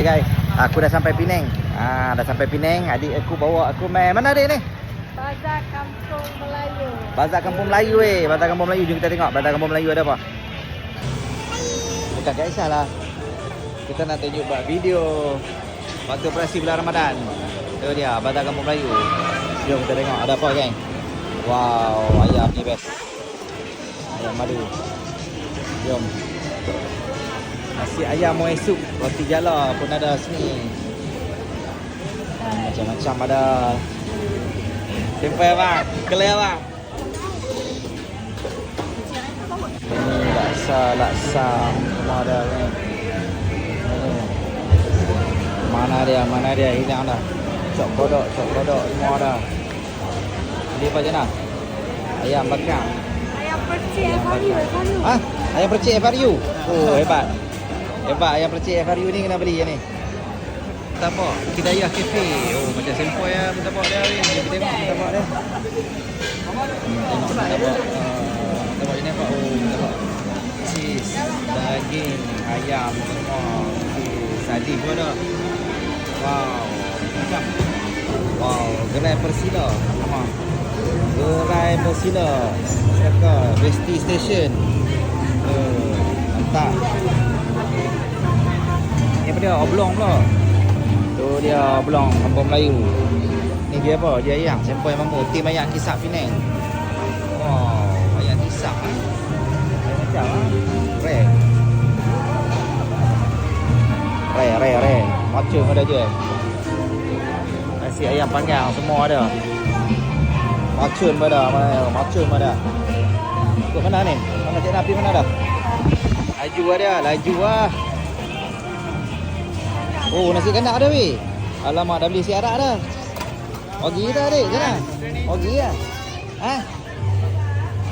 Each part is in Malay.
Guys, aku dah sampai Penang. Ah, dah sampai Penang. Adik aku bawa aku main. Mana adik ni? Bazar Kampung Melayu. Bazar Kampung Melayu eh. Bazar Kampung Melayu. Jom kita tengok Bazar Kampung Melayu ada apa. Dekat Kak Aisyah lah. Kita nak tunjuk buat video waktu operasi bulan Ramadan. Itu dia Bazar Kampung Melayu. Jom kita tengok ada apa geng. Wow, ayam ni best. Ayam madu. Jom. Nasi ayam muai sup, roti jala pun ada sini. Macam-macam ada. Tempai bang, kelai bang. Ini laksa, laksa semua ada ni. Mana dia, mana dia hilang dah. Cok kodok, cok kodok semua ada. Ini apa je nak? Ayam bakar. Ayam percik Ayam. Ah, ayam percik FRU. Oh, hebat. Hebat ayam percik FRU ni kena beli ni. Tak apa, Hidayah Cafe. Oh, macam sempoi lah minta bawa dia ni. Kita tengok bawa dia. Hmm, tengok minta bawa ni apa? Oh, bawa. Cheese, daging, ayam semua. Sardin pun ada. Wow. Wow, gerai Persila. Nama. Gerai Persila. Saka, Besti Station. Oh, mantap. Ni apa dia? Oblong pula. Tu dia oblong kampung Melayu. Ni dia apa? Dia ayam. Sempoi mampu. Tim ayam kisap Penang. Wow, ayam kisap ah. macam ah. re re re re Macam ada je. Nasi ayam panggang semua ada. Macun pun ada. Mana? Macun pun ada. Ikut mana ni? Mana Cik Nabi mana dah? Laju ada. Laju lah. Oh, nasi kandak ada weh. Alamak, dah beli si arak dah. Ogi dah adik, sana. Ogi lah. Ha?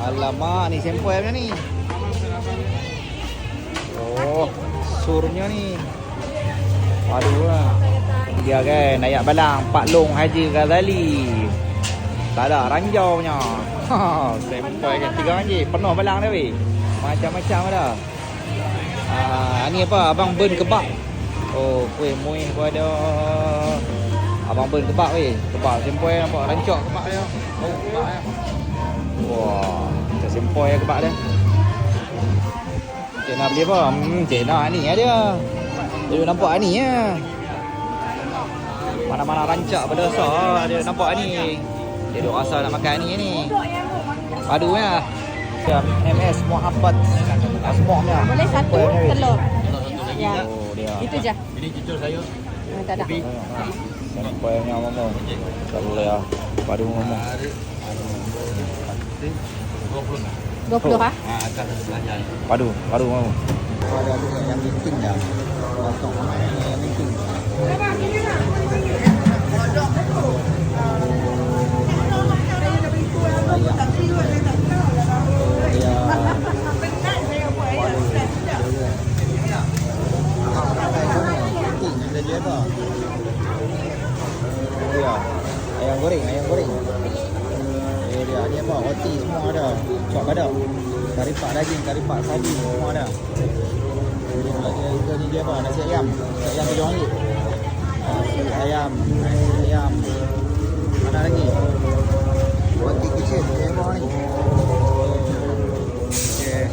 Alamak, ni sempoi punya ni. Oh, surnya ni. Aduh lah. Dia kan, naik balang. Pak Long Haji Ghazali. Tak ada, ranjau punya. Ha, sempoi kan. Tiga ranjit. Penuh balang dah weh. Macam-macam ada. Ah, ni apa? Abang burn kebab. Oh, kuih muih pun ada. Abang burn kebab weh. Kebab sempoi nampak rancak kebab dia. Oh, kebab dia. Wah, macam sempoi kebab dia. Cik nak beli apa? Hmm, cik nak ni dia. Dia nampak ni ya. Mana-mana rancak pada besar dia nampak ni. Dia duk rasa nak makan ni ni. Padu ya. Macam MS Muhammad Asmoknya. Boleh satu telur. Ya. Oh, dia. Itu je. Ini cucur saya. Ah, Tak ada. Sampai ngomong. Tak boleh ah. Padu ngomong. 20 20 ha? Ah, akan belanja. Padu, padu ngomong. Ada yang linting dah. Potong yang linting. Ayam goreng, ayam goreng. Eh dia apa? Roti semua ada. Cok badak. Kari pak daging, kari pak sabi semua ada. Dia lagi itu ni dia apa? Nasi ayam. Nasi ayam tujuh ringgit. Nasi ayam, nasi ayam. Mana lagi? Roti dia apa ni? Okay.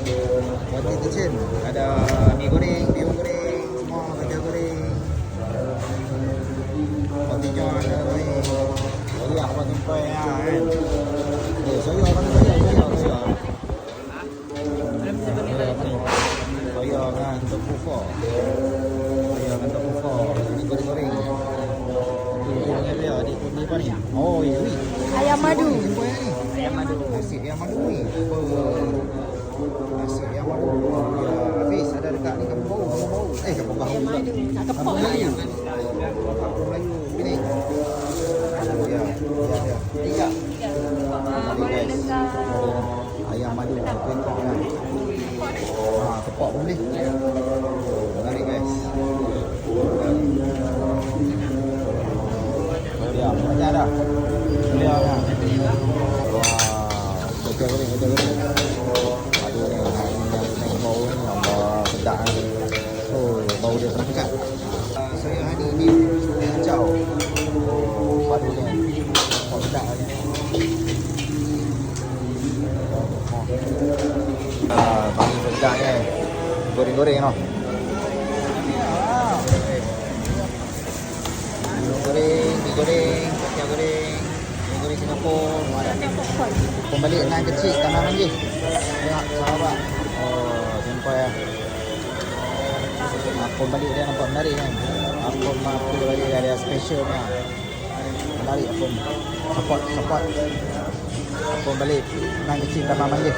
Roti kitchen. Ada mi goreng, bihun goreng, semua kacang goreng. Roti john ada. Roti apa sampai ya kan? Eh, saya orang saya, saya, saya. Saya kan untuk kufa. Saya kan untuk kufa. Ini goreng-goreng. Ini dia, ni ni apa ni? Oh, ini. Ayam madu. Sempoi ni. Ayam madu. Nasi ayam madu ni. Nasi ayam madu. Ya, habis ada dekat ni kampung bau. Eh, kampung pula. Nak kepok Kampung lah. Melayu. Kampung Melayu. Sini. Ya, ya, ya. Tiga. Boleh letak. Ayam madu Bengkok kan ha, pun boleh Menarik guys Oh Banyak dah Dia kan Wah Kecil goreng Kecil đã rồi bầu được tất cả sẽ hai đứa đi chậu và đứa này có tất cả à bạn nhìn tất cả này vừa đi vừa đi nó goreng, mie goreng, kacang goreng, mie goreng Singapura. Pembeli naik kecil, kanan lagi. Tengok, sahabat. Oh, jumpa ya. Apa balik dia nampak menarik kan. Apa mampu balik dia ada special ni. Menarik apa. Support support. Apa balik nan kecil tambah manggil.